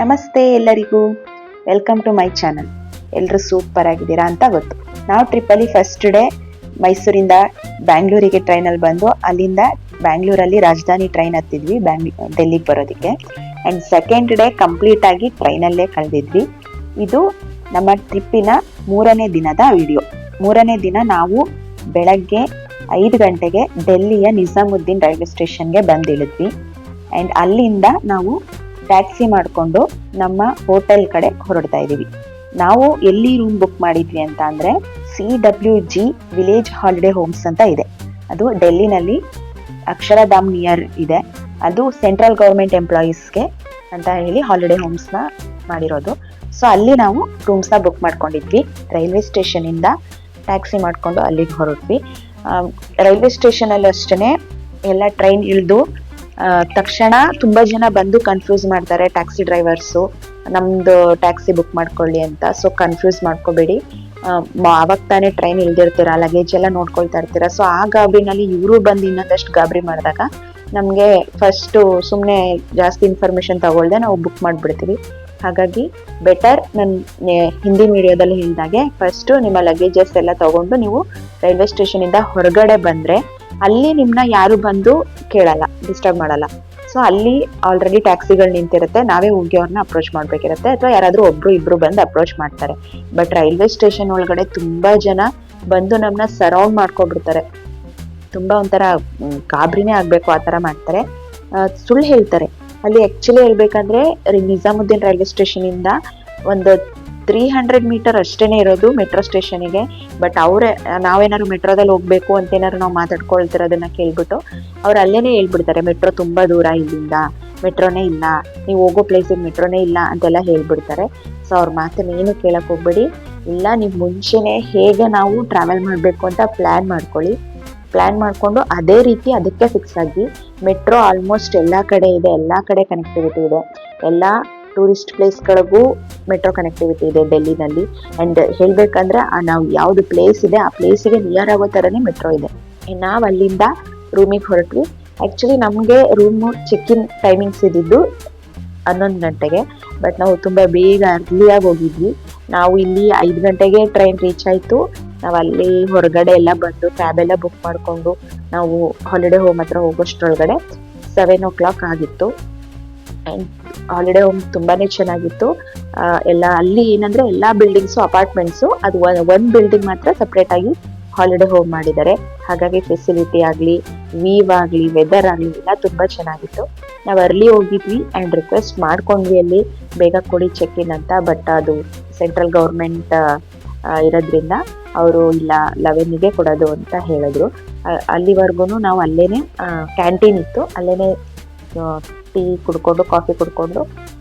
ನಮಸ್ತೆ ಎಲ್ಲರಿಗೂ. Welcome to my channel ಎಲ್ಲರೂ ಸೂಪರ್ ಆಗಿದ್ದೀರಾ ಅಂತ ಗೊತ್ತು. ನಾವು ಟ್ರಿಪ್ಪಲ್ಲಿ ಫಸ್ಟ್ ಡೇ ಮೈಸೂರಿಂದ ಬ್ಯಾಂಗ್ಳೂರಿಗೆ ಟ್ರೈನಲ್ಲಿ ಬಂದು, ಅಲ್ಲಿಂದ ಬ್ಯಾಂಗ್ಳೂರಲ್ಲಿ ರಾಜಧಾನಿ ಟ್ರೈನ್ ಹತ್ತಿದ್ವಿ ಬ್ಯಾಂಗ್ ಡೆಲ್ಲಿಗೆ ಬರೋದಕ್ಕೆ. ಆ್ಯಂಡ್ ಸೆಕೆಂಡ್ ಡೇ ಕಂಪ್ಲೀಟ್ ಆಗಿ ಟ್ರೈನಲ್ಲೇ ಕಳೆದಿದ್ವಿ. ಇದು ನಮ್ಮ ಟ್ರಿಪ್ಪಿನ ಮೂರನೇ ದಿನದ ವಿಡಿಯೋ ಮೂರನೇ ದಿನ ನಾವು ಬೆಳಗ್ಗೆ ಐದು ಗಂಟೆಗೆ ಡೆಲ್ಲಿಯ ನಿಜಾಮುದ್ದೀನ್ ರೈಲ್ವೆ ಸ್ಟೇಷನ್ಗೆ ಬಂದಿಳಿದ್ವಿ. ಆ್ಯಂಡ್ ಅಲ್ಲಿಂದ ನಾವು ಟ್ಯಾಕ್ಸಿ ಮಾಡಿಕೊಂಡು ನಮ್ಮ ಹೋಟೆಲ್ ಕಡೆ ಹೊರಡ್ತಾ ಇದ್ದೀವಿ. ನಾವು ಎಲ್ಲಿ ರೂಮ್ ಬುಕ್ ಮಾಡಿದ್ವಿ ಅಂತ ಅಂದರೆ C W G village holiday homes ಅಂತ ಇದೆ. ಅದು ಡೆಲ್ಲಿನಲ್ಲಿ ಅಕ್ಷರಧಾಮ್ ನಿಯರ್ ಇದೆ. ಅದು ಸೆಂಟ್ರಲ್ ಗೌರ್ಮೆಂಟ್ ಎಂಪ್ಲಾಯೀಸ್ಗೆ ಅಂತ ಹೇಳಿ ಹಾಲಿಡೇ ಹೋಮ್ಸ್ನ ಮಾಡಿರೋದು. ಸೊ ಅಲ್ಲಿ ನಾವು ರೂಮ್ಸ್ನ ಬುಕ್ ಮಾಡ್ಕೊಂಡಿದ್ವಿ. ರೈಲ್ವೆ ಸ್ಟೇಷನಿಂದ ಟ್ಯಾಕ್ಸಿ ಮಾಡಿಕೊಂಡು ಅಲ್ಲಿಗೆ ಹೊರಟ್ವಿ. ರೈಲ್ವೆ ಸ್ಟೇಷನಲ್ಲಿ ಅಷ್ಟೇ ಎಲ್ಲ ಟ್ರೈನ್ ಇಳಿದು ತಕ್ಷಣ ತುಂಬಾ ಜನ ಬಂದು ಕನ್ಫ್ಯೂಸ್ ಮಾಡ್ತಾರೆ ಟ್ಯಾಕ್ಸಿ ಡ್ರೈವರ್ಸು ನಮ್ದು ಟ್ಯಾಕ್ಸಿ ಬುಕ್ ಮಾಡ್ಕೊಳ್ಳಿ ಅಂತ. ಸೊ ಕನ್ಫ್ಯೂಸ್ ಮಾಡ್ಕೋಬೇಡಿ. ಅವಾಗ ತಾನೇ ಟ್ರೈನ್ ಇಲ್ದಿರ್ತೀರ ಲಗೇಜ್ ಎಲ್ಲ ನೋಡ್ಕೊಳ್ತಾ ಇರ್ತೀರ. ಸೊ ಆ ಗಾಬರಿನಲ್ಲಿ ಇವರು ಬಂದು ಇನ್ನೊಂದಷ್ಟು ಗಾಬರಿ ಮಾಡಿದಾಗ ನಮಗೆ ಫಸ್ಟು ಸುಮ್ಮನೆ ಜಾಸ್ತಿ ಇನ್ಫಾರ್ಮೇಶನ್ ತಗೊಳ್ದೆ ನಾವು ಬುಕ್ ಮಾಡಿಬಿಡ್ತೀವಿ. ಹಾಗಾಗಿ ಬೆಟರ್ ನನ್ನ ಹಿಂದಿ ಮೀಡಿಯಾದಲ್ಲಿ ಹೇಳಿದಾಗೆ ಫಸ್ಟು ನಿಮ್ಮ ಲಗೇಜಸ್ ಎಲ್ಲ ತಗೊಂಡು ನೀವು ರೈಲ್ವೆ ಸ್ಟೇಷನಿಂದ ಹೊರಗಡೆ ಬಂದರೆ ಅಲ್ಲಿ ನಿಮ್ಮನ್ನ ಯಾರು ಬಂದು ಕೇಳಲ್ಲ ಡಿಸ್ಟರ್ಬ್ ಮಾಡಲ್ಲ. ಸೊ ಅಲ್ಲಿ ಆಲ್ರೆಡಿ ಟ್ಯಾಕ್ಸಿಗಳು ನಿಂತಿರುತ್ತೆ, ನಾವೇ ಹೋಗಿ ಅವ್ರನ್ನ ಅಪ್ರೋಚ್ ಮಾಡಬೇಕಿರುತ್ತೆ, ಅಥವಾ ಯಾರಾದರೂ ಒಬ್ರು ಇಬ್ರು ಬಂದು ಅಪ್ರೋಚ್ ಮಾಡ್ತಾರೆ. ಬಟ್ ರೈಲ್ವೆ ಸ್ಟೇಷನ್ ಒಳಗಡೆ ತುಂಬಾ ಜನ ಬಂದು ನಮ್ಮನ್ನ ಸರೌಂಡ್ ಮಾಡ್ಕೊಬಿಡ್ತಾರೆ. ತುಂಬಾ ಒಂಥರ ಗಾಬರಿನೇ ಆಗ್ಬೇಕು ಆ ಥರ ಮಾಡ್ತಾರೆ. ಸುಳ್ಳು ಹೇಳ್ತಾರೆ. ಅಲ್ಲಿ ಆಕ್ಚುಲಿ ಹೇಳ್ಬೇಕಂದ್ರೆ, ನಿಜಾಮುದ್ದೀನ್ ರೈಲ್ವೆ ಸ್ಟೇಷನ್ ಇಂದ ಒಂದು ತ್ರೀ ಹಂಡ್ರೆಡ್ ಮೀಟರ್ ಅಷ್ಟೇ ಇರೋದು ಮೆಟ್ರೋ ಸ್ಟೇಷನಿಗೆ ಬಟ್ ಅವರೇ, ನಾವೇನಾದ್ರು ಮೆಟ್ರೋದಲ್ಲಿ ಹೋಗ್ಬೇಕು ಅಂತ ಏನಾದ್ರು ನಾವು ಮಾತಾಡ್ಕೊಳ್ತಿರೋದನ್ನ ಕೇಳ್ಬಿಟ್ಟು ಅವ್ರು ಅಲ್ಲೇನೆ ಹೇಳ್ಬಿಡ್ತಾರೆ ಮೆಟ್ರೋ ತುಂಬ ದೂರ ಇಲ್ಲಿಂದ ಮೆಟ್ರೋನೇ ಇಲ್ಲ, ನೀವು ಹೋಗೋ ಪ್ಲೇಸಿಗೆ ಮೆಟ್ರೋನೇ ಇಲ್ಲ ಅಂತೆಲ್ಲ ಹೇಳ್ಬಿಡ್ತಾರೆ. ಸೊ ಅವ್ರ ಮಾತನ್ನ ಏನು ಕೇಳಕ್ ಹೋಗ್ಬೇಡಿ. ಇಲ್ಲ, ನೀವು ಮುಂಚೆನೆ ಹೇಗೆ ನಾವು ಟ್ರಾವೆಲ್ ಮಾಡಬೇಕು ಅಂತ ಪ್ಲ್ಯಾನ್ ಮಾಡ್ಕೊಳ್ಳಿ. ಪ್ಲ್ಯಾನ್ ಮಾಡಿಕೊಂಡು ಅದೇ ರೀತಿ ಅದಕ್ಕೆ ಫಿಕ್ಸ್ ಆಗಿ ಮೆಟ್ರೋ ಆಲ್ಮೋಸ್ಟ್ ಎಲ್ಲ ಕಡೆ ಇದೆ, ಎಲ್ಲ ಕಡೆ ಕನೆಕ್ಟಿವಿಟಿ ಇದೆ. ಎಲ್ಲ ಟೂರಿಸ್ಟ್ ಪ್ಲೇಸ್ಗಳಿಗೂ ಮೆಟ್ರೋ ಕನೆಕ್ಟಿವಿಟಿ ಇದೆ ಡೆಲ್ಲಿನಲ್ಲಿ. ಆ್ಯಂಡ್ ಹೇಳಬೇಕಂದ್ರೆ ನಾವು ಯಾವುದು ಪ್ಲೇಸ್ ಇದೆ, ಆ ಪ್ಲೇಸಿಗೆ ನಿಯರ್ ಆಗೋ ಥರನೇ ಮೆಟ್ರೋ ಇದೆ. ನಾವು ಅಲ್ಲಿಂದ ರೂಮಿಗೆ ಹೊರಟ್ವಿ. ಆ್ಯಕ್ಚುಲಿ ನಮಗೆ ರೂಮು ಚೆಕ್ಕಿನ್ ಟೈಮಿಂಗ್ಸ್ ಇದ್ದಿದ್ದು ಹನ್ನೊಂದು ಗಂಟೆಗೆ. ಬಟ್ ನಾವು ತುಂಬ ಬೇಗ ಅರ್ಲಿಯಾಗಿ ಹೋಗಿದ್ವಿ. ನಾವು ಇಲ್ಲಿ ಐದು ಗಂಟೆಗೆ ಟ್ರೈನ್ ರೀಚ್ ಆಯಿತು. ನಾವು ಅಲ್ಲಿ ಹೊರಗಡೆ ಎಲ್ಲ ಬಂದು ಕ್ಯಾಬ್ ಎಲ್ಲ ಬುಕ್ ಮಾಡಿಕೊಂಡು ನಾವು ಹಾಲಿಡೇ ಹೋಮ್ ಹತ್ರ ಹೋಗೋಷ್ಟ್ರೊಳಗಡೆ ಸೆವೆನ್ ಓ ಕ್ಲಾಕ್ ಆಗಿತ್ತು. ಆ್ಯಂಡ್ ಹಾಲಿಡೇ ಹೋಮ್ ತುಂಬಾನೇ ಚೆನ್ನಾಗಿತ್ತು. ಎಲ್ಲ ಅಲ್ಲಿ ಏನಂದ್ರೆ ಎಲ್ಲ ಬಿಲ್ಡಿಂಗ್ಸು ಅಪಾರ್ಟ್ಮೆಂಟ್ಸು ಅದು ಒಂದು ಬಿಲ್ಡಿಂಗ್ ಮಾತ್ರ ಸಪ್ರೇಟ್ ಆಗಿ ಹಾಲಿಡೇ ಹೋಮ್ ಮಾಡಿದ್ದಾರೆ. ಹಾಗಾಗಿ ಫೆಸಿಲಿಟಿ ಆಗಲಿ ವೀವ್ ಆಗಲಿ ವೆದರ್ ಆಗಲಿ ಎಲ್ಲ ತುಂಬ ಚೆನ್ನಾಗಿತ್ತು. ನಾವು ಅರ್ಲಿ ಹೋಗಿದ್ವಿ ಆ್ಯಂಡ್ ರಿಕ್ವೆಸ್ಟ್ ಮಾಡ್ಕೊಂಡ್ವಿ ಅಲ್ಲಿ, ಬೇಗ ಕೊಡಿ ಚೆಕ್ ಇನ್ ಅಂತ ಬಟ್ ಅದು ಸೆಂಟ್ರಲ್ ಗೌರ್ಮೆಂಟ್ ಇರೋದ್ರಿಂದ ಅವರು ಇಲ್ಲ, ಲೆವೆನ್ಗೆ ಕೊಡೋದು ಅಂತ ಹೇಳಿದ್ರು. ಅಲ್ಲಿವರೆಗೂ ನಾವು ಅಲ್ಲೇನೆ ಕ್ಯಾಂಟೀನ್ ಇತ್ತು. ಅಲ್ಲೇನೆ ಟೀ ಕುಡ್ಕೊಂಡು ಕಾಫಿ ಕುಡ್ಕೊಂಡು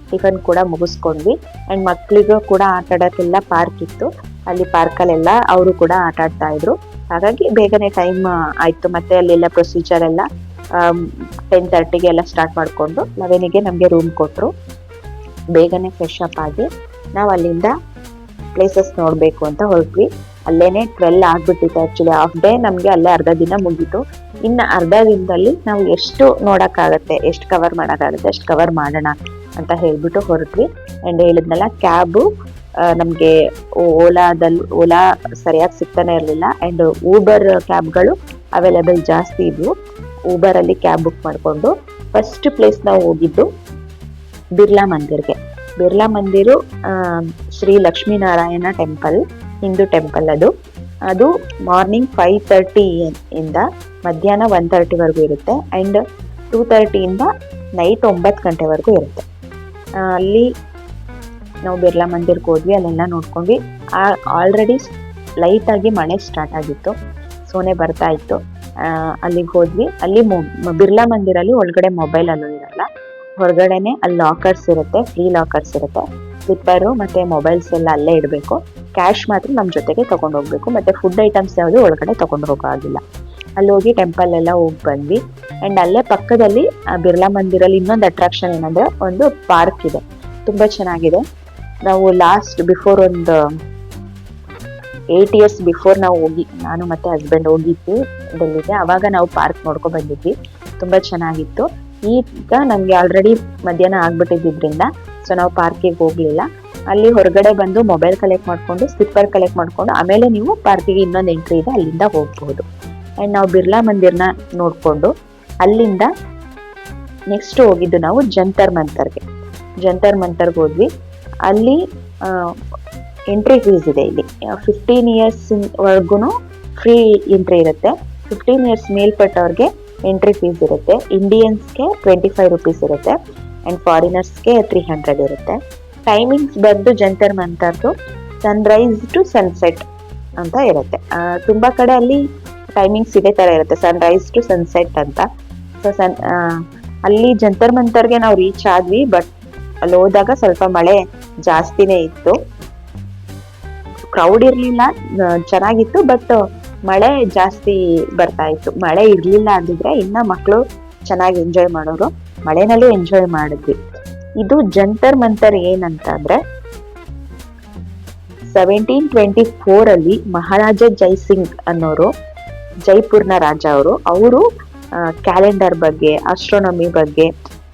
ಟಿಫನ್ ಕೂಡ ಮುಗಿಸ್ಕೊಂಡ್ವಿ. ಆ್ಯಂಡ್ ಮಕ್ಕಳಿಗೂ ಕೂಡ ಆಟ ಆಡೋಕ್ಕೆಲ್ಲ ಪಾರ್ಕ್ ಇತ್ತು. ಅಲ್ಲಿ ಪಾರ್ಕಲ್ಲೆಲ್ಲ ಅವರು ಕೂಡ ಆಟ ಆಡ್ತಾ ಇದ್ರು. ಹಾಗಾಗಿ ಬೇಗನೆ ಟೈಮ್ ಆಯಿತು. ಮತ್ತೆ ಅಲ್ಲೆಲ್ಲ ಪ್ರೊಸೀಜರ್ ಎಲ್ಲ ಟೆನ್ ತರ್ಟಿಗೆ ಎಲ್ಲ ಸ್ಟಾರ್ಟ್ ಮಾಡಿಕೊಂಡು ಲೆವೆನಿಗೆ ನಮಗೆ ರೂಮ್ ಕೊಟ್ಟರು ಬೇಗನೆ ಫ್ರೆಶ್ ಅಪ್ ಆಗಿ ನಾವು ಅಲ್ಲಿಂದ ಪ್ಲೇಸಸ್ ನೋಡಬೇಕು ಅಂತ ಹೊರಟ್ವಿ. ಅಲ್ಲೇ ಟ್ವೆಲ್ ಆಗ್ಬಿಟ್ಟಿತ್ತು ಆ್ಯಕ್ಚುಲಿ ಹಾಫ್ ಡೇ ನಮಗೆ ಅಲ್ಲೇ ಅರ್ಧ ದಿನ ಮುಗೀತು. ಇನ್ನು ಅರ್ಧ ದಿನದಲ್ಲಿ ನಾವು ಎಷ್ಟು ನೋಡೋಕ್ಕಾಗತ್ತೆ, ಎಷ್ಟು ಕವರ್ ಮಾಡೋಕ್ಕಾಗುತ್ತೆ, ಅಷ್ಟು ಕವರ್ ಮಾಡೋಣ ಅಂತ ಹೇಳ್ಬಿಟ್ಟು ಹೊರಟ್ವಿ. ಆ್ಯಂಡ್ ಹೇಳಿದ್ನಲ್ಲ ಕ್ಯಾಬು ನಮಗೆ ಓಲಾದಲ್ಲಿ ಓಲಾ ಸರಿಯಾಗಿ ಸಿಗ್ತಾನೆ ಇರಲಿಲ್ಲ. ಆ್ಯಂಡ್ ಊಬರ್ ಕ್ಯಾಬ್ಗಳು ಅವೈಲೇಬಲ್ ಜಾಸ್ತಿ ಇದ್ವು. ಊಬರಲ್ಲಿ ಕ್ಯಾಬ್ ಬುಕ್ ಮಾಡಿಕೊಂಡು ಫಸ್ಟ್ ಪ್ಲೇಸ್ ನಾವು ಹೋಗಿದ್ದು ಬಿರ್ಲಾ ಮಂದಿರ್ಗೆ. ಬಿರ್ಲಾ ಮಂದಿರು ಶ್ರೀ ಲಕ್ಷ್ಮೀನಾರಾಯಣ ಟೆಂಪಲ್ ಹಿಂದೂ ಟೆಂಪಲ್ ಅದು. ಅದು ಮಾರ್ನಿಂಗ್ ಫೈವ್ ತರ್ಟಿ ಇಂದ ಮಧ್ಯಾಹ್ನ ಒನ್ ತರ್ಟಿವರೆಗೂ ಇರುತ್ತೆ ಆ್ಯಂಡ್ ಟೂ ತರ್ಟಿಯಿಂದ ನೈಟ್ ಒಂಬತ್ತು ಗಂಟೆವರೆಗೂ ಇರುತ್ತೆ. ಅಲ್ಲಿ ನಾವು ಬಿರ್ಲಾ ಮಂದಿರ್ಗೆ ಹೋದ್ವಿ ಅಲ್ಲೆಲ್ಲ ನೋಡ್ಕೊಂಡ್ವಿ. ಆಲ್ರೆಡಿ ಲೈಟಾಗಿ ಮಳೆ ಸ್ಟಾರ್ಟ್ ಆಗಿತ್ತು ಸೋನೆ ಬರ್ತಾ ಇತ್ತು. ಆ, ಅಲ್ಲಿಗೆ ಹೋದ್ವಿ. ಅಲ್ಲಿ ಬಿರ್ಲಾ ಮಂದಿರಲ್ಲಿ ಒಳಗಡೆ ಮೊಬೈಲ್ ಅಲ್ಲೂ ಇರಲ್ಲ. ಹೊರಗಡೆನೆ ಅಲ್ಲಿ ಲಾಕರ್ಸ್ ಇರುತ್ತೆ ಫ್ರೀ ಲಾಕರ್ಸ್ ಇರುತ್ತೆ. ಸ್ಲಿಪ್ಪರು ಮತ್ತು ಮೊಬೈಲ್ಸ್ ಎಲ್ಲ ಅಲ್ಲೇ ಇಡಬೇಕು. ಕ್ಯಾಶ್ ಮಾತ್ರ ನಮ್ಮ ಜೊತೆಗೆ ತಗೊಂಡು ಹೋಗ್ಬೇಕು ಮತ್ತೆ ಫುಡ್ ಐಟಮ್ಸ್ ಯಾವುದು ಒಳಗಡೆ ತಗೊಂಡು ಹೋಗೋಗಿಲ್ಲ ಅಲ್ಲಿ ಹೋಗಿ ಟೆಂಪಲ್ ಎಲ್ಲ ಹೋಗಿ ಬಂದ್ವಿ. ಆ್ಯಂಡ್ ಅಲ್ಲೇ ಪಕ್ಕದಲ್ಲಿ ಬಿರ್ಲಾ ಮಂದಿರಲ್ಲಿ ಇನ್ನೊಂದು ಅಟ್ರಾಕ್ಷನ್ ಏನಂದ್ರೆ ಒಂದು ಪಾರ್ಕ್ ಇದೆ. ತುಂಬ ಚೆನ್ನಾಗಿದೆ. ನಾವು ಲಾಸ್ಟ್ ಬಿಫೋರ್ ಒಂದು ಏಟ್ ಇಯರ್ಸ್ ಬಿಫೋರ್ ನಾವು ಹೋಗಿ, ನಾನು ಮತ್ತೆ ಹಸ್ಬೆಂಡ್ ಹೋಗಿದ್ವಿ. ಡೆಲ್ಲಿಗೆ ಅವಾಗ ನಾವು ಪಾರ್ಕ್ ನೋಡ್ಕೊ ಬಂದಿದ್ವಿ. ತುಂಬ ಚೆನ್ನಾಗಿತ್ತು. ಈಗ ನಮಗೆ ಆಲ್ರೆಡಿ ಮಧ್ಯಾಹ್ನ ಆಗ್ಬಿಟ್ಟಿದ್ದರಿಂದ ಸೊ ನಾವು ಪಾರ್ಕಿಗೆ ಹೋಗ್ಲಿಲ್ಲ. ಅಲ್ಲಿ ಹೊರಗಡೆ ಬಂದು ಮೊಬೈಲ್ ಕಲೆಕ್ಟ್ ಮಾಡ್ಕೊಂಡು ಸ್ಲಿಪ್ಪರ್ ಕಲೆಕ್ಟ್ ಮಾಡ್ಕೊಂಡು, ಆಮೇಲೆ ನೀವು ಪಾರ್ಕಿಗೆ ಇನ್ನೊಂದು ಎಂಟ್ರಿ ಇದೆ, ಅಲ್ಲಿಂದ ಹೋಗಬಹುದು ಆ್ಯಂಡ್ ನಾವು ಬಿರ್ಲಾ ಮಂದಿರ್ನ ನೋಡಿಕೊಂಡು, ಅಲ್ಲಿಂದ ನೆಕ್ಸ್ಟ್ ಹೋಗಿದ್ದು ನಾವು ಜಂತರ್ ಮಂತರ್ಗೆ. ಜಂತರ್ ಮಂತರ್ಗೆ ಹೋದ್ವಿ. ಅಲ್ಲಿ ಎಂಟ್ರಿ ಫೀಸ್ ಇದೆ ಇಲ್ಲಿ. ಫಿಫ್ಟೀನ್ ಇಯರ್ಸ್ ವರ್ಗು ಫ್ರೀ ಎಂಟ್ರಿ ಇರುತ್ತೆ. ಫಿಫ್ಟೀನ್ ಇಯರ್ಸ್ ಮೇಲ್ಪಟ್ಟವ್ರಿಗೆ ಎಂಟ್ರಿ ಫೀಸ್ ಇರುತ್ತೆ. ಇಂಡಿಯನ್ಸ್ಗೆ ಟ್ವೆಂಟಿ ಫೈವ್ ರುಪೀಸ್ ಇರುತ್ತೆ. ಆ್ಯಂಡ್ ಫಾರಿನರ್ಸ್ಗೆ ತ್ರೀ ಹಂಡ್ರೆಡ್ ಇರುತ್ತೆ. ಟೈಮಿಂಗ್ಸ್ ಬಂದು ಜಂತರ್ ಮಂತರ್ದು ಸನ್ರೈಸ್ ಟು ಸನ್ಸೆಟ್ ಅಂತ ಇರುತ್ತೆ. ತುಂಬ ಕಡೆ ಅಲ್ಲಿ ಟೈಮಿಂಗ್ಸ್ ಇದೇ ತರ ಇರುತ್ತೆ ಸನ್ರೈಸ್ ಟು ಸನ್ಸೆಟ್ ಅಂತ. ಸೊ ಸನ್ ಅಲ್ಲಿ ಜಂತರ್ ಮಂತರ್ಗೆ ನಾವು ರೀಚ್ ಆದ್ವಿ ಬಟ್ ಅಲ್ಲಿ ಹೋದಾಗ ಸ್ವಲ್ಪ ಮಳೆ ಜಾಸ್ತಿನೇ ಇತ್ತು. ಕ್ರೌಡ್ ಇರಲಿಲ್ಲ ಚೆನ್ನಾಗಿತ್ತು ಬಟ್ ಮಳೆ ಜಾಸ್ತಿ ಬರ್ತಾ ಇತ್ತು. ಮಳೆ ಇರಲಿಲ್ಲ ಅಂದಿದ್ರೆ ಇನ್ನ ಮಕ್ಕಳು ಚೆನ್ನಾಗಿ ಎಂಜಾಯ್ ಮಾಡೋರು, ಮಳೆನಲ್ಲೂ ಎಂಜಾಯ್ ಮಾಡಿದ್ವಿ. ಇದು ಜಂತರ್ ಮಂತರ್ ಏನಂತ ಅಂದ್ರೆ ಸೆವೆಂಟೀನ್ ಟ್ವೆಂಟಿ ಫೋರ್ ಅಲ್ಲಿ ಮಹಾರಾಜ ಜೈಸಿಂಗ್ ಅನ್ನೋರು, ಜೈಪುರ್ನ ರಾಜ ಅವರು. ಅವರು ಕ್ಯಾಲೆಂಡರ್ ಬಗ್ಗೆ ಆಸ್ಟ್ರೋನಮಿ ಬಗ್ಗೆ,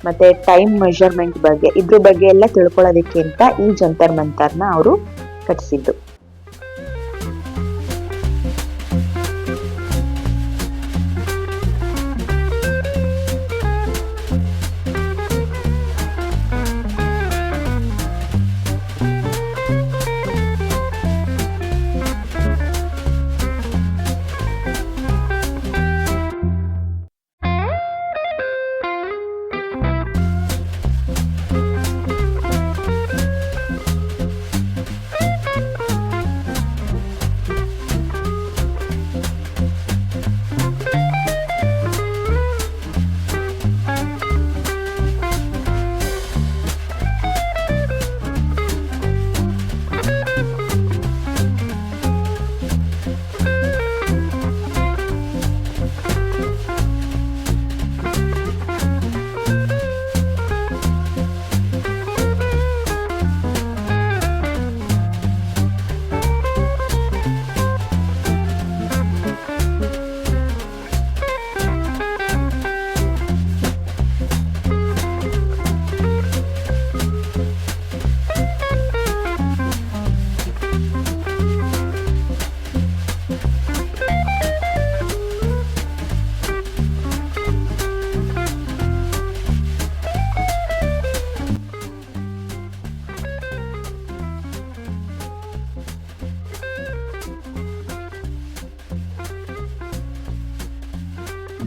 ಮತ್ತೆ ಟೈಮ್ ಮೆಷರ್ಮೆಂಟ್ ಬಗ್ಗೆ, ಇದ್ರ ಬಗ್ಗೆ ಎಲ್ಲ ತಿಳ್ಕೊಳ್ಳೋದಕ್ಕಿಂತ ಈ ಜಂತರ್ ಮಂತರ್ನ ಅವರು ಕಟ್ಟಿಸಿದ್ದು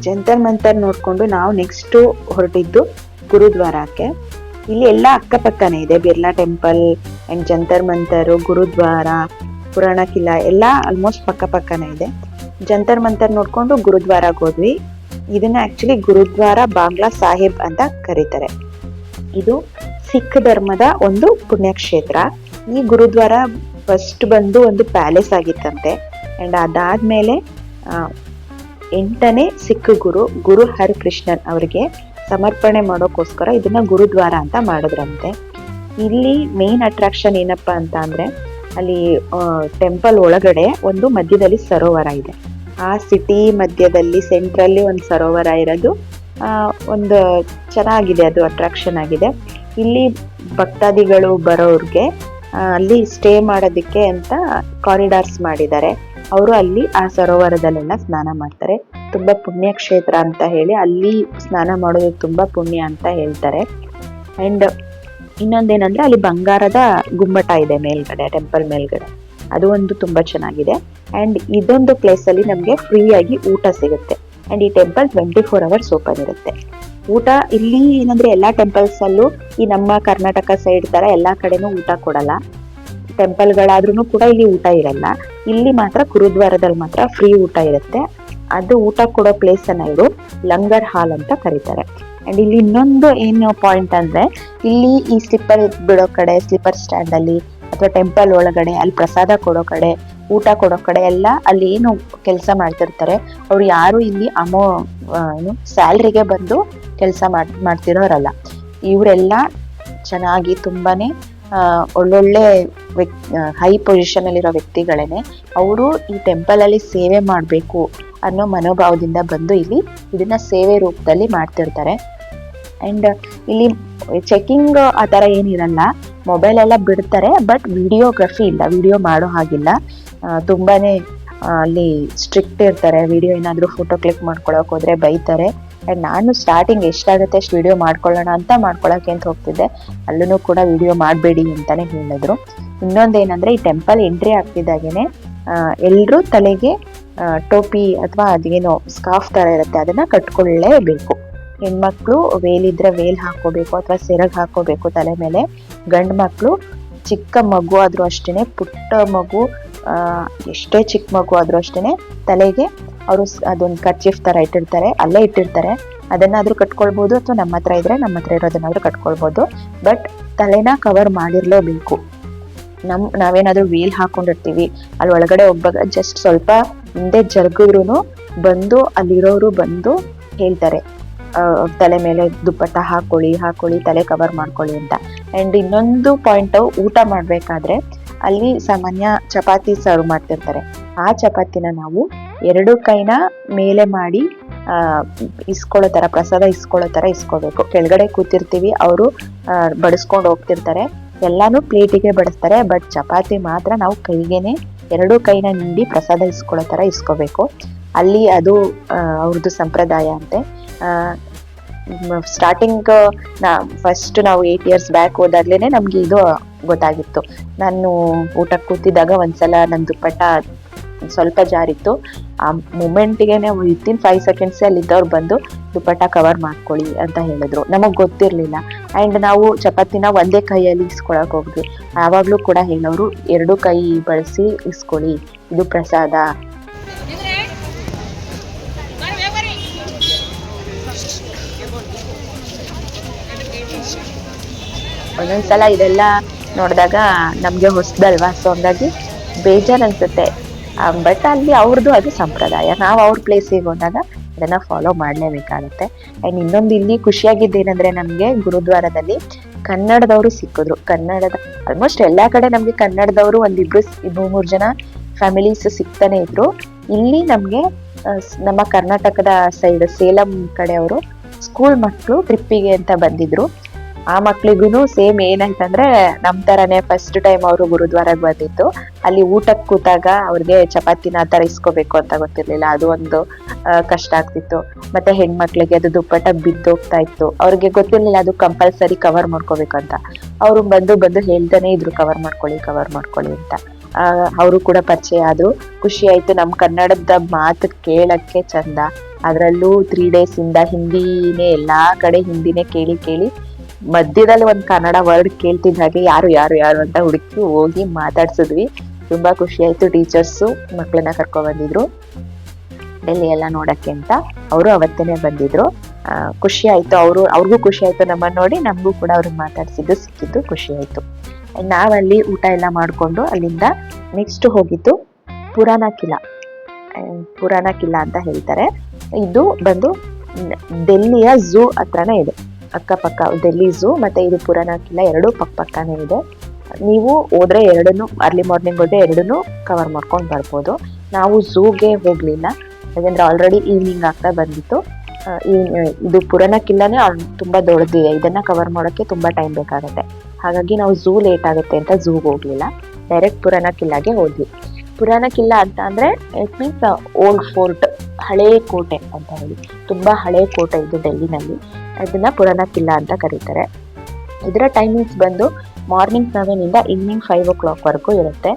ಜಂತರ್ ಮಂತರ್ ನೋಡ್ಕೊಂಡು ನಾವು ನೆಕ್ಸ್ಟ್ ಹೊರಟಿದ್ದು ಗುರುದ್ವಾರಕ್ಕೆ. ಇಲ್ಲಿ ಎಲ್ಲ ಅಕ್ಕಪಕ್ಕನೇ ಇದೆ. ಬಿರ್ಲಾ ಟೆಂಪಲ್ ಅಂಡ್ ಜಂತರ್ ಮಂತರ್ ಗುರುದ್ವಾರ, ಪುರಾಣ ಕಿಲಾ ಎಲ್ಲ ಆಲ್ಮೋಸ್ಟ್ ಪಕ್ಕ ಪಕ್ಕನೇ ಇದೆ. ಜಂತರ್ ಮಂತರ್ ನೋಡ್ಕೊಂಡು ಗುರುದ್ವಾರಕ್ಕೆ ಹೋದ್ವಿ. ಇದನ್ನ ಆಕ್ಚುಲಿ ಗುರುದ್ವಾರ ಬಾಂಗ್ಲಾ ಸಾಹೇಬ್ ಅಂತ ಕರೀತಾರೆ. ಇದು ಸಿಖ್ ಧರ್ಮದ ಒಂದು ಪುಣ್ಯಕ್ಷೇತ್ರ. ಈ ಗುರುದ್ವಾರ ಫಸ್ಟ್ ಬಂದು ಒಂದು ಪ್ಯಾಲೇಸ್ ಆಗಿತ್ತಂತೆ. ಅಂಡ್ ಅದಾದ್ಮೇಲೆ ಎಂಟನೇ ಸಿಖ್ ಗುರು ಗುರು ಹರಿಕೃಷ್ಣನ್ ಅವರಿಗೆ ಸಮರ್ಪಣೆ ಮಾಡೋಕ್ಕೋಸ್ಕರ ಇದನ್ನ ಗುರುದ್ವಾರ ಅಂತ ಮಾಡಿದ್ರಂತೆ. ಇಲ್ಲಿ ಮೇನ್ ಅಟ್ರಾಕ್ಷನ್ ಏನಪ್ಪಾ ಅಂತ ಅಂದ್ರೆ, ಅಲ್ಲಿ ಟೆಂಪಲ್ ಒಳಗಡೆ ಒಂದು ಮಧ್ಯದಲ್ಲಿ ಸರೋವರ ಇದೆ. ಆ ಸಿಟಿ ಮಧ್ಯದಲ್ಲಿ ಸೆಂಟ್ರಲ್ಲಿ ಒಂದು ಸರೋವರ ಇರೋದು ಒಂದು ಚೆನ್ನಾಗಿದೆ, ಅದು ಅಟ್ರಾಕ್ಷನ್ ಆಗಿದೆ. ಇಲ್ಲಿ ಭಕ್ತಾದಿಗಳು ಬರೋರ್ಗೆ ಅಲ್ಲಿ ಸ್ಟೇ ಮಾಡೋದಕ್ಕೆ ಅಂತ ಕಾರಿಡಾರ್ಸ್ ಮಾಡಿದ್ದಾರೆ. ಅವರು ಅಲ್ಲಿ ಆ ಸರೋವರದಲ್ಲೆಲ್ಲ ಸ್ನಾನ ಮಾಡ್ತಾರೆ. ತುಂಬಾ ಪುಣ್ಯ ಕ್ಷೇತ್ರ ಅಂತ ಹೇಳಿ ಅಲ್ಲಿ ಸ್ನಾನ ಮಾಡೋದು ತುಂಬಾ ಪುಣ್ಯ ಅಂತ ಹೇಳ್ತಾರೆ. ಅಂಡ್ ಇನ್ನೊಂದೇನಂದ್ರೆ ಅಲ್ಲಿ ಬಂಗಾರದ ಗುಮ್ಮಟ ಇದೆ ಮೇಲ್ಗಡೆ ಟೆಂಪಲ್ ಮೇಲ್ಗಡೆ. ಅದು ಒಂದು ತುಂಬಾ ಚೆನ್ನಾಗಿದೆ. ಅಂಡ್ ಇದೊಂದು ಪ್ಲೇಸ್ ಅಲ್ಲಿ ನಮ್ಗೆ ಫ್ರೀ ಆಗಿ ಊಟ ಸಿಗುತ್ತೆ. ಅಂಡ್ ಈ temple twenty four hours open ಇರುತ್ತೆ. ಊಟ ಇಲ್ಲಿ ಏನಂದ್ರೆ ಎಲ್ಲಾ ಟೆಂಪಲ್ಸ್ ಅಲ್ಲೂ ಈ ನಮ್ಮ ಕರ್ನಾಟಕ ಸೈಡ್ ತರ ಎಲ್ಲಾ ಕಡೆನೂ ಊಟ ಕೊಡಲ್ಲ. ಟೆಂಪಲ್ಗಳಾದ್ರೂ ಕೂಡ ಇಲ್ಲಿ ಊಟ ಇರಲ್ಲ. ಇಲ್ಲಿ ಮಾತ್ರ ಗುರುದ್ವಾರದಲ್ಲಿ ಮಾತ್ರ ಫ್ರೀ ಊಟ ಇರುತ್ತೆ. ಅದು ಊಟ ಕೊಡೋ ಪ್ಲೇಸ್ ಅನ್ನ ಇವರು ಲಂಗರ್ ಹಾಲ್ ಅಂತ ಕರೀತಾರೆ. ಅಂಡ್ ಇಲ್ಲಿ ಇನ್ನೊಂದು ಏನು ಪಾಯಿಂಟ್ ಅಂದ್ರೆ, ಇಲ್ಲಿ ಈ ಸ್ಲಿಪ್ಪರ್ ಬಿಡೋ ಕಡೆ ಸ್ಲಿಪ್ಪರ್ ಸ್ಟ್ಯಾಂಡ್ ಅಲ್ಲಿ ಅಥವಾ ಟೆಂಪಲ್ ಒಳಗಡೆ ಅಲ್ಲಿ ಪ್ರಸಾದ ಕೊಡೋ ಕಡೆ, ಊಟ ಕೊಡೋ ಕಡೆ ಎಲ್ಲ ಅಲ್ಲಿ ಏನು ಕೆಲಸ ಮಾಡ್ತಿರ್ತಾರೆ. ಅವ್ರು ಯಾರು ಇಲ್ಲಿ ಅಮೋ ಏನು ಸ್ಯಾಲ್ರಿಗೆ ಬಂದು ಕೆಲಸ ಮಾಡ್, ಮಾಡ್ತಿರೋರಲ್ಲ. ಇವರೆಲ್ಲ ಚೆನ್ನಾಗಿ ತುಂಬಾನೇ ಒಳ್ಳೊಳ್ಳೆ ಹೈ ಪೊಸಿಷನ್ ಅಲ್ಲಿರೋ ವ್ಯಕ್ತಿಗಳೇನೆ, ಅವರು ಈ ಟೆಂಪಲ್ ಅಲ್ಲಿ ಸೇವೆ ಮಾಡಬೇಕು ಅನ್ನೋ ಮನೋಭಾವದಿಂದ ಬಂದು ಇಲ್ಲಿ ಇದನ್ನ ಸೇವೆ ರೂಪದಲ್ಲಿ ಮಾಡ್ತಿರ್ತಾರೆ. ಅಂಡ್ ಇಲ್ಲಿ ಚೆಕಿಂಗ್ ಆ ಥರ ಏನಿರಲ್ಲ ಮೊಬೈಲ್ ಎಲ್ಲ ಬಿಡ್ತಾರೆ ಬಟ್ ವಿಡಿಯೋಗ್ರಫಿ ಇಲ್ಲ ವಿಡಿಯೋ ಮಾಡೋ ಹಾಗಿಲ್ಲ. ತುಂಬಾನೇ ಅಲ್ಲಿ ಸ್ಟ್ರಿಕ್ಟ್ ಇರ್ತಾರೆ ವಿಡಿಯೋ ಏನಾದರೂ ಫೋಟೋ ಕ್ಲಿಕ್ ಮಾಡ್ಕೊಳಕ್ ಹೋದ್ರೆ ಬೈತಾರೆ. ಆ್ಯಂಡ್ ನಾನು ಸ್ಟಾರ್ಟಿಂಗ್ ಎಷ್ಟಾಗುತ್ತೆ ಅಷ್ಟು ವಿಡಿಯೋ ಮಾಡ್ಕೊಳ್ಳೋಣ ಅಂತ ಮಾಡ್ಕೊಳಕ್ಕೆ ಅಂತ ಹೋಗ್ತಿದ್ದೆ. ಅಲ್ಲೂ ಕೂಡ ವಿಡಿಯೋ ಮಾಡಬೇಡಿ ಅಂತಾನೆ ಹೇಳಿದ್ರು. ಇನ್ನೊಂದೇನಂದ್ರೆ, ಈ ಟೆಂಪಲ್ ಎಂಟ್ರಿ ಆಗ್ತಿದ್ದಾಗೇನೆ ಎಲ್ಲರೂ ತಲೆಗೆ ಟೋಪಿ ಅಥವಾ ಅದೇನೋ ಸ್ಕಾಫ್ ತರ ಇರುತ್ತೆ, ಅದನ್ನ ಕಟ್ಕೊಳ್ಳೇಬೇಕು. ಹೆಣ್ಮಕ್ಳು ವೇಲಿದ್ರೆ ವೇಲ್ ಹಾಕೋಬೇಕು ಅಥವಾ ಸೆರಗ್ ಹಾಕೋಬೇಕು ತಲೆ ಮೇಲೆ. ಗಂಡ್ ಮಕ್ಕಳು ಚಿಕ್ಕ ಮಗು ಆದ್ರೂ ಅಷ್ಟೇನೆ, ಪುಟ್ಟ ಮಗು ಎಷ್ಟೇ ಚಿಕ್ಕ ಮಗು ಆದರೂ ಅಷ್ಟೇ ತಲೆಗೆ ಅವರು ಅದೊಂದು ಕರ್ಚಿಫ್ ಥರ ಇಟ್ಟಿರ್ತಾರೆ, ಅಲ್ಲೇ ಇಟ್ಟಿರ್ತಾರೆ. ಅದನ್ನಾದರೂ ಕಟ್ಕೊಳ್ಬೋದು ಅಥವಾ ನಮ್ಮ ಹತ್ರ ಇದ್ರೆ ನಮ್ಮ ಹತ್ರ ಇರೋದನ್ನಾದರೂ ಕಟ್ಕೊಳ್ಬೋದು. ಬಟ್ ತಲೆನ ಕವರ್ ಮಾಡಿರಲೇಬೇಕು. ನಮ್, ನಾವೇನಾದರೂ ವೀಲ್ ಹಾಕೊಂಡಿರ್ತೀವಿ ಅಲ್ಲಿ ಒಳಗಡೆ ಒಬ್ಬಾಗ ಜಸ್ಟ್ ಸ್ವಲ್ಪ ಹಿಂದೆ ಜರುಗಿದ್ರು ಬಂದು ಅಲ್ಲಿರೋರು ಬಂದು ಹೇಳ್ತಾರೆ ತಲೆ ಮೇಲೆ ದುಪ್ಪಟ್ಟ ಹಾಕೊಳ್ಳಿ ಹಾಕೊಳ್ಳಿ, ತಲೆ ಕವರ್ ಮಾಡ್ಕೊಳ್ಳಿ ಅಂತ. ಅಂಡ್ ಇನ್ನೊಂದು ಪಾಯಿಂಟ್ ಊಟ ಮಾಡ್ಬೇಕಾದ್ರೆ ಅಲ್ಲಿ ಸಾಮಾನ್ಯ ಚಪಾತಿ ಸರ್ವ್ ಮಾಡ್ತಿರ್ತಾರೆ. ಆ ಚಪಾತಿನ ನಾವು ಎರಡು ಕೈನ ಮೇಲೆ ಮಾಡಿ ಇಸ್ಕೊಳ್ಳೋ ತರ ಪ್ರಸಾದ ಇಸ್ಕೊಳ್ಳೋ ತರ ಇಸ್ಕೋಬೇಕು. ಕೆಳಗಡೆ ಕೂತಿರ್ತೀವಿ, ಅವರು ಬಡಿಸ್ಕೊಂಡು ಹೋಗ್ತಿರ್ತಾರೆ. ಎಲ್ಲಾನು ಪ್ಲೇಟಿಗೆ ಬಡಿಸ್ತಾರೆ, ಬಟ್ ಚಪಾತಿ ಮಾತ್ರ ನಾವು ಕೈಗೆನೆ ಎರಡು ಕೈನ ನೀಡಿ ಪ್ರಸಾದ ಇಸ್ಕೊಳ್ಳೋ ತರ ಇಸ್ಕೋಬೇಕು. ಅಲ್ಲಿ ಅದು ಅವ್ರದ್ದು ಸಂಪ್ರದಾಯ ಅಂತೆ. ಸ್ಟಾರ್ಟಿಂಗ್ ನಾ ಫಸ್ಟ್ ನಾವು ಏಟ್ ಇಯರ್ಸ್ ಬ್ಯಾಕ್ ಹೋದಾಗ್ಲೇ ನಮ್ಗೆ ಇದು ಗೊತ್ತಾಗಿತ್ತು. ನಾನು ಊಟಕ್ಕೆ ಕೂತಿದ್ದಾಗ ಒಂದ್ಸಲ ನನ್ನ ದುಪ್ಪಟ್ಟ ಸ್ವಲ್ಪ ಜಾರಿತ್ತು. ಆ ಮೂಮೆಂಟಿಗೆನೆ ವಿತಿನ್ ಫೈವ್ ಸೆಕೆಂಡ್ಸ್ ಅಲ್ಲಿದ್ದವ್ರು ಬಂದು ದುಪ್ಪಟ್ಟ ಕವರ್ ಮಾಡ್ಕೊಳ್ಳಿ ಅಂತ ಹೇಳಿದ್ರು. ನಮಗ್ ಗೊತ್ತಿರ್ಲಿಲ್ಲ. ಅಂಡ್ ನಾವು ಚಪಾತಿನ ಒಂದೇ ಕೈಯಲ್ಲಿ ಇಸ್ಕೊಳಕ್ ಹೋಗ್ವಿ ಆವಾಗ್ಲೂ ಕೂಡ ಹೇಳೋರು ಎರಡು ಕೈ ಬಳಸಿ ಇಸ್ಕೊಳ್ಳಿ. ಇದು ಪ್ರಸಾದ. ಒಂದೊಂದ್ಸಲ ಇದೆಲ್ಲ ನೋಡಿದಾಗ ನಮಗೆ ಹೊಸದಲ್ವಾ ಸೊ ಹಂಗಾಗಿ ಬೇಜಾರು ಅನ್ಸುತ್ತೆ ಬಟ್ ಅಲ್ಲಿ ಅವ್ರದ್ದು ಅದು ಸಂಪ್ರದಾಯ. ನಾವು ಅವ್ರ ಪ್ಲೇಸಿಗೆ ಹೋದಾಗ ಅದನ್ನ ಫಾಲೋ ಮಾಡಲೇಬೇಕಾಗುತ್ತೆ. ಆ್ಯಂಡ್ ಇನ್ನೊಂದು ಇಲ್ಲಿ ಖುಷಿಯಾಗಿದ್ದೇನೆಂದ್ರೆ ನಮಗೆ ಗುರುದ್ವಾರದಲ್ಲಿ ಕನ್ನಡದವರು ಸಿಕ್ಕಿದ್ರು. ಕನ್ನಡದ ಆಲ್ಮೋಸ್ಟ್ ಎಲ್ಲಾ ಕಡೆ ನಮಗೆ ಕನ್ನಡದವರು ಒಂದಿಬ್ರು ಇಬ್ಬರು ಮೂರು ಜನ ಫ್ಯಾಮಿಲೀಸ್ ಸಿಗ್ತಾನೆ ಇದ್ರು. ಇಲ್ಲಿ ನಮಗೆ ನಮ್ಮ ಕರ್ನಾಟಕದ ಸೈಡ್ ಸೇಲಂ ಕಡೆಯವರು ಸ್ಕೂಲ್ ಮಕ್ಕಳು ಟ್ರಿಪ್ಪಿಗೆ ಅಂತ ಬಂದಿದ್ರು. ಆ ಮಕ್ಳಿಗೂ ಸೇಮ್ ಏನಾಯ್ತಂದ್ರೆ ನಮ್ ತರನೇ ಫಸ್ಟ್ ಟೈಮ್ ಅವರು ಗುರುದ್ವಾರಕ್ಕೆ ಬಂದಿತ್ತು ಅಲ್ಲಿ ಊಟಕ್ಕೆ ಕೂತಾಗ ಅವ್ರಿಗೆ ಚಪಾತಿನ ಆ ತರ ಇಸ್ಕೋಬೇಕು ಅಂತ ಗೊತ್ತಿರ್ಲಿಲ್ಲ. ಅದು ಒಂದು ಕಷ್ಟ ಆಗ್ತಿತ್ತು. ಮತ್ತೆ ಹೆಣ್ಮಕ್ಳಿಗೆ ಅದು ದುಪ್ಪಟ್ಟ ಬಿದ್ದೋಗ್ತಾ ಇತ್ತು. ಅವ್ರಿಗೆ ಗೊತ್ತಿರ್ಲಿಲ್ಲ ಅದು ಕಂಪಲ್ಸರಿ ಕವರ್ ಮಾಡ್ಕೋಬೇಕು ಅಂತ. ಅವ್ರು ಬಂದು ಬಂದು ಹೇಳ್ತಾನೆ ಇದ್ರು ಕವರ್ ಮಾಡ್ಕೊಳ್ಳಿ ಕವರ್ ಮಾಡ್ಕೊಳ್ಳಿ ಅಂತ. ಅವರು ಕೂಡ ಪರಿಚಯ ಆದ್ರು. ಖುಷಿ ಆಯ್ತು. ನಮ್ ಕನ್ನಡದ ಮಾತು ಕೇಳಕ್ಕೆ ಚಂದ. ಅದರಲ್ಲೂ ತ್ರೀ ಡೇಸ್ ಇಂದ ಹಿಂದಿನೇ ಎಲ್ಲಾ ಕಡೆ ಹಿಂದಿನೇ ಕೇಳಿ ಕೇಳಿ ಮಧ್ಯದಲ್ಲಿ ಒಂದ್ ಕನ್ನಡ ವರ್ಡ್ ಕೇಳ್ತಿದ್ದ ಹಾಗೆ ಯಾರು ಯಾರು ಯಾರು ಅಂತ ಹುಡುಕಿ ಹೋಗಿ ಮಾತಾಡ್ಸಿದ್ವಿ. ತುಂಬಾ ಖುಷಿ ಆಯ್ತು ಟೀಚರ್ಸು ಮಕ್ಕಳನ್ನ ಕರ್ಕೊ ಬಂದಿದ್ರು. ಡೆಲ್ಲಿ ಎಲ್ಲ ನೋಡಕ್ಕೆ ಅಂತ ಅವರು ಅವತ್ತೇನೆ ಬಂದಿದ್ರು. ಖುಷಿ ಆಯ್ತು ಅವರು, ಅವ್ರಿಗೂ ಖುಷಿ ಆಯ್ತು ನಮ್ಮನ್ನ ನೋಡಿ, ನಮಗೂ ಕೂಡ ಅವ್ರಿಗೆ ಮಾತಾಡ್ಸಿದ್ದು ಸಿಕ್ಕಿದ್ದು ಖುಷಿ ಆಯ್ತು. ನಾವಲ್ಲಿ ಊಟ ಎಲ್ಲ ಮಾಡಿಕೊಂಡು ಅಲ್ಲಿಂದ ನೆಕ್ಸ್ಟ್ ಹೋಗಿದ್ದು ಪುರಾಣ ಕಿಲಾ. ಪುರಾಣ ಕಿಲಾ ಅಂತ ಹೇಳ್ತಾರೆ. ಇದು ಬಂದು ಡೆಲ್ಲಿಯ ಝೂ ಹತ್ರನೇ ಇದೆ. ಅಕ್ಕಪಕ್ಕ ಡೆಲ್ಲಿ ಝೂ ಮತ್ತೆ ಇದು ಪುರಾಣ ಕಿಲ್ಲ ಎರಡು ಪಕ್ಕ ಪಕ್ಕನೇ ಇದೆ. ನೀವು ಹೋದ್ರೆ ಎರಡನ್ನು ಅರ್ಲಿ ಮಾರ್ನಿಂಗ್ ಹೋದ್ರೆ ಎರಡನ್ನು ಕವರ್ ಮಾಡ್ಕೊಂಡು ಬರ್ಬೋದು. ನಾವು ಝೂಗೆ ಹೋಗ್ಲಿಲ್ಲ. ಯಾಕಂದ್ರೆ ಆಲ್ರೆಡಿ ಈವ್ನಿಂಗ್ ಆಗ್ತಾ ಬಂದಿತ್ತು. ಇದು ಪುರಾಣ ಕಿಲ್ಲನೇ ತುಂಬಾ ದೊಡ್ಡದಿದೆ. ಇದನ್ನ ಕವರ್ ಮಾಡೋಕೆ ತುಂಬಾ ಟೈಮ್ ಬೇಕಾಗುತ್ತೆ. ಹಾಗಾಗಿ ನಾವು ಝೂ ಲೇಟ್ ಆಗುತ್ತೆ ಅಂತ ಝೂಗೆ ಹೋಗ್ಲಿಲ್ಲ. ಡೈರೆಕ್ಟ್ ಪುರಾಣ ಕಿಲ್ಲಾಗೆ ಹೋದ್ವಿ. ಪುರಾಣ ಕಿಲ್ಲ ಅಂತ ಅಂದ್ರೆ ಇಟ್ ಮೀನ್ಸ್ ಓಲ್ಡ್ ಫೋರ್ಟ್ ಹಳೇ ಕೋಟೆ ಅಂತ ಹೇಳಿ, ತುಂಬಾ ಹಳೇ ಕೋಟೆ ಇದು ಡೆಲ್ಲಿನಲ್ಲಿ. ಅದನ್ನ ಪುರಾಣ ಕಿಲ್ಲಾ ಅಂತ ಕರೀತಾರೆ. ಇದರ ಟೈಮಿಂಗ್ಸ್ ಬಂದು ಮಾರ್ನಿಂಗ್ ಸೆವೆನ್ ಇಂದ ಈವ್ನಿಂಗ್ ಫೈವ್ ಓ ಕ್ಲಾಕ್ ವರೆಗೂ ಇರುತ್ತೆ.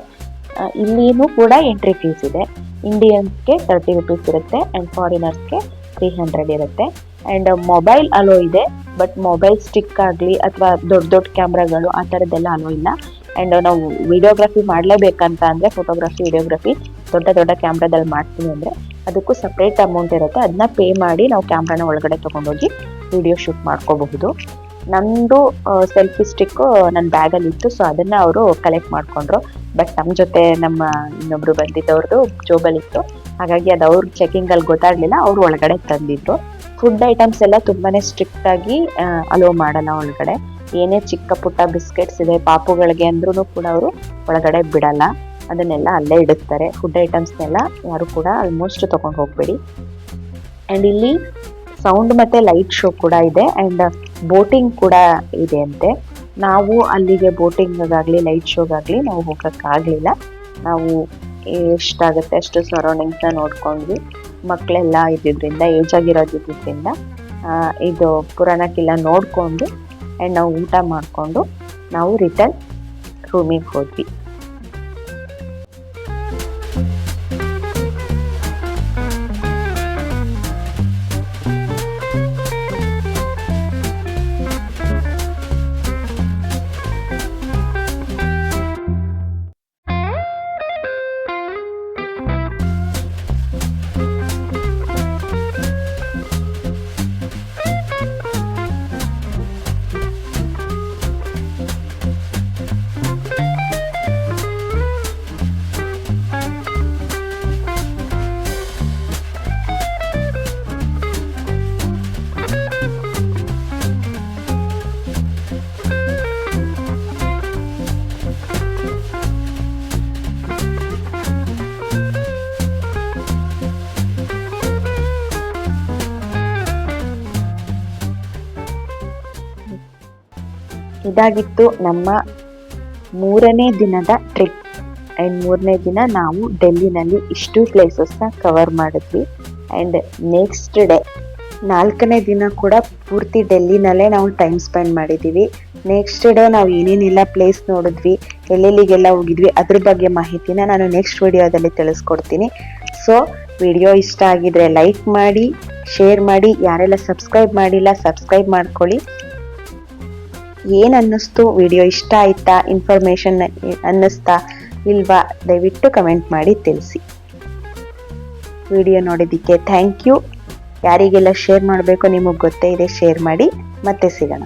ಇಲ್ಲಿನೂ ಕೂಡ ಎಂಟ್ರಿ ಫೀಸ್ ಇದೆ. ಇಂಡಿಯನ್ಸ್ಗೆ ತರ್ಟಿ ರುಪೀಸ್ ಇರುತ್ತೆ ಅಂಡ್ ಫಾರಿನರ್ಸ್ಗೆ ತ್ರೀ ಹಂಡ್ರೆಡ್ ಇರುತ್ತೆ. ಅಂಡ್ ಮೊಬೈಲ್ ಅಲೋ ಇದೆ ಬಟ್ ಮೊಬೈಲ್ ಸ್ಟಿಕ್ ಆಗಲಿ ಅಥವಾ ದೊಡ್ಡ ದೊಡ್ಡ ಕ್ಯಾಮ್ರಾಗಳು ಆ ಥರದ್ದೆಲ್ಲ ಅಲೋ ಇಲ್ಲ. ಆ್ಯಂಡ್ ನಾವು ವಿಡಿಯೋಗ್ರಫಿ ಮಾಡಲೇಬೇಕಂತ ಅಂದರೆ ಫೋಟೋಗ್ರಫಿ ವಿಡಿಯೋಗ್ರಫಿ ದೊಡ್ಡ ದೊಡ್ಡ ಕ್ಯಾಮ್ರಾದಲ್ಲಿ ಮಾಡ್ತೀನಿ ಅಂದ್ರೆ ಅದಕ್ಕೂ ಸಪ್ರೇಟ್ ಅಮೌಂಟ್ ಇರುತ್ತೆ. ಅದನ್ನ ಪೇ ಮಾಡಿ ನಾವು ಕ್ಯಾಮ್ರಾನ ಒಳಗಡೆ ತಗೊಂಡೋಗಿ ವಿಡಿಯೋ ಶೂಟ್ ಮಾಡ್ಕೋಬಹುದು. ನಂದು ಸೆಲ್ಫಿ ಸ್ಟಿಕ್ ನನ್ನ ಬ್ಯಾಗಲ್ಲಿ ಇತ್ತು. ಸೊ ಅದನ್ನ ಅವರು ಕಲೆಕ್ಟ್ ಮಾಡ್ಕೊಂಡ್ರು. ಬಟ್ ನಮ್ಮ ಜೊತೆ ನಮ್ಮ ಇನ್ನೊಬ್ರು ಬಂದಿದ್ದವ್ರದ್ದು ಜೋಬಲ್ ಇತ್ತು ಹಾಗಾಗಿ ಅದು ಅವ್ರ ಚೆಕಿಂಗ್ ಅಲ್ಲಿ ಗೊತ್ತಾಗ್ಲಿಲ್ಲ. ಅವ್ರು ಒಳಗಡೆ ತಂದಿದ್ರು. ಫುಡ್ ಐಟಮ್ಸ್ ಎಲ್ಲ ಸ್ಟ್ರಿಕ್ಟ್ ಆಗಿ ಅಲೋ ಮಾಡಲ್ಲ ಒಳಗಡೆ. ಏನೇ ಚಿಕ್ಕ ಪುಟ್ಟ ಬಿಸ್ಕೆಟ್ಸ್ ಇದೆ, ಪಾಪುಗಳಿಗೆ ಅಂದ್ರೂ ಕೂಡ ಅವರು ಒಳಗಡೆ ಬಿಡಲ್ಲ. ಅದನ್ನೆಲ್ಲ ಅಲ್ಲೇ ಇಡುತ್ತಾರೆ. ಫುಡ್ ಐಟಮ್ಸ್ನೆಲ್ಲ ಯಾರು ಕೂಡ ಆಲ್ಮೋಸ್ಟ್ ತಗೊಂಡು ಹೋಗ್ಬೇಡಿ. ಅಂಡ್ ಇಲ್ಲಿ ಸೌಂಡ್ ಮತ್ತೆ ಲೈಟ್ ಶೋ ಕೂಡ ಇದೆ ಅಂಡ್ ಬೋಟಿಂಗ್ ಕೂಡ ಇದೆ ಅಂತೆ ನಾವು ಅಲ್ಲಿಗೆ ಬೋಟಿಂಗ್ಗಾಗಲಿ ಲೈಟ್ ಶೋಗಾಗಲಿ ನಾವು ಹೋಗೋಕ್ಕಾಗಲಿಲ್ಲ ನಾವು ಎಷ್ಟಾಗುತ್ತೆ ಅಷ್ಟು ಸರೌಂಡಿಂಗ್ಸ್ನ ನೋಡ್ಕೊಂಡ್ವಿ. ಮಕ್ಕಳೆಲ್ಲ ಇದ್ದಿದ್ರಿಂದ ಏಜ್ ಆಗಿರೋದಿದ್ದರಿಂದ ಇದು ಇದು ಪುರಾಣಕ್ಕೆಲ್ಲ ನೋಡಿಕೊಂಡು ಆ್ಯಂಡ್ ನಾವು ಊಟ ಮಾಡಿಕೊಂಡು ನಾವು ರಿಟರ್ನ್ ರೂಮಿಗೆ ಹೋದ್ವಿ. ಇದಾಗಿತ್ತು ನಮ್ಮ ಮೂರನೇ ದಿನದ ಟ್ರಿಪ್ ಆ್ಯಂಡ್ ಮೂರನೇ ದಿನ ನಾವು ಡೆಲ್ಲಿನಲ್ಲಿ ಇಷ್ಟು ಪ್ಲೇಸಸ್ನ ಕವರ್ ಮಾಡಿದ್ವಿ. ಆ್ಯಂಡ್ ನೆಕ್ಸ್ಟ್ ಡೇ ನಾಲ್ಕನೇ ದಿನ ಕೂಡ ಪೂರ್ತಿ ಡೆಲ್ಲಿನಲ್ಲೇ ನಾವು ಟೈಮ್ ಸ್ಪೆಂಡ್ ಮಾಡಿದ್ದೀವಿ. ನೆಕ್ಸ್ಟ್ ಡೇ ನಾವು ಏನೇನೆಲ್ಲ ಪ್ಲೇಸ್ ನೋಡಿದ್ವಿ, ಎಲ್ಲೆಲ್ಲಿಗೆಲ್ಲ ಹೋಗಿದ್ವಿ, ಅದ್ರ ಬಗ್ಗೆ ಮಾಹಿತಿನ ನಾನು ನೆಕ್ಸ್ಟ್ ವಿಡಿಯೋದಲ್ಲಿ ತಿಳಿಸ್ಕೊಡ್ತೀನಿ. ಸೊ ವಿಡಿಯೋ ಇಷ್ಟ ಆಗಿದ್ರೆ ಲೈಕ್ ಮಾಡಿ ಶೇರ್ ಮಾಡಿ. ಯಾರೆಲ್ಲ ಸಬ್ಸ್ಕ್ರೈಬ್ ಮಾಡಿಲ್ಲ ಸಬ್ಸ್ಕ್ರೈಬ್ ಮಾಡ್ಕೊಳ್ಳಿ. ಏನ್ ಅನ್ನಿಸ್ತು? ವಿಡಿಯೋ ಇಷ್ಟ ಆಯ್ತಾ? ಇನ್ಫಾರ್ಮೇಷನ್ ಅನ್ನಿಸ್ತಾ ಇಲ್ವಾ? ದಯವಿಟ್ಟು ಕಮೆಂಟ್ ಮಾಡಿ ತಿಳಿಸಿ. ವಿಡಿಯೋ ನೋಡಿದ್ದಕ್ಕೆ ಥ್ಯಾಂಕ್ ಯು ಯಾರಿಗೆಲ್ಲ ಶೇರ್ ಮಾಡಬೇಕು ನಿಮಗೆ ಗೊತ್ತೇ ಇದೆ ಶೇರ್ ಮಾಡಿ ಮತ್ತೆ ಸಿಗೋಣ.